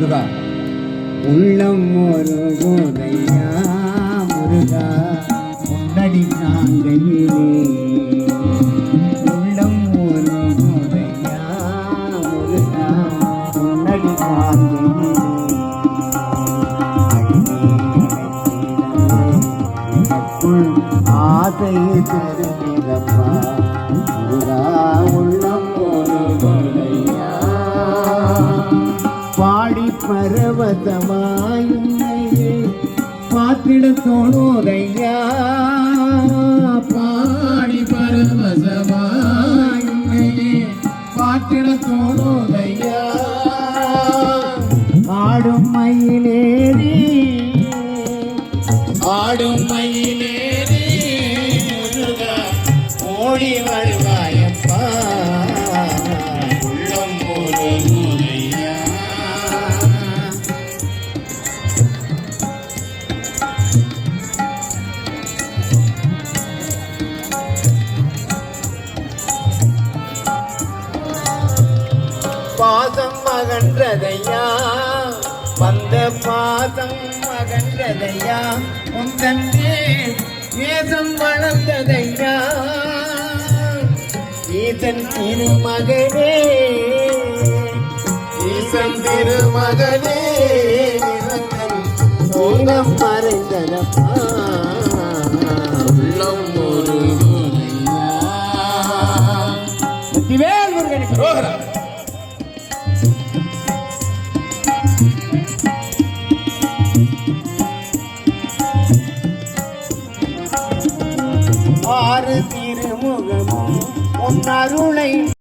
முருகா. உள்ளம் ஒரு கோதையா முருகா. முன்னடி நாங்கையிலே உள்ளம் ஒரு கோதையா முருகா. முன்னடி நாங்கையிலே எனக்குள் ஆசை திருநிறப்பா பரவசமாயுன்னையே பாத்திட தோணோதையா பாடி பரவசமாயுன்னையே பாத்திட தோணோதையா ஆடும் மயிலேறி ஆடும் மயிலேறி ஓடி வழி பாசம் மகன்றதையா? வந்த பாசம் மகன்றதையா? உந்தன்றே நேசம் வளர்ந்ததையா? ஈசன் திருமகனே ஈசன் திருமகனே சோகம் மறைந்ததப்பா உள்ளம் ஒரு வேல் முருகனுக்கு. ரோகரா ஆறு திருமுகமும் உன் அருளை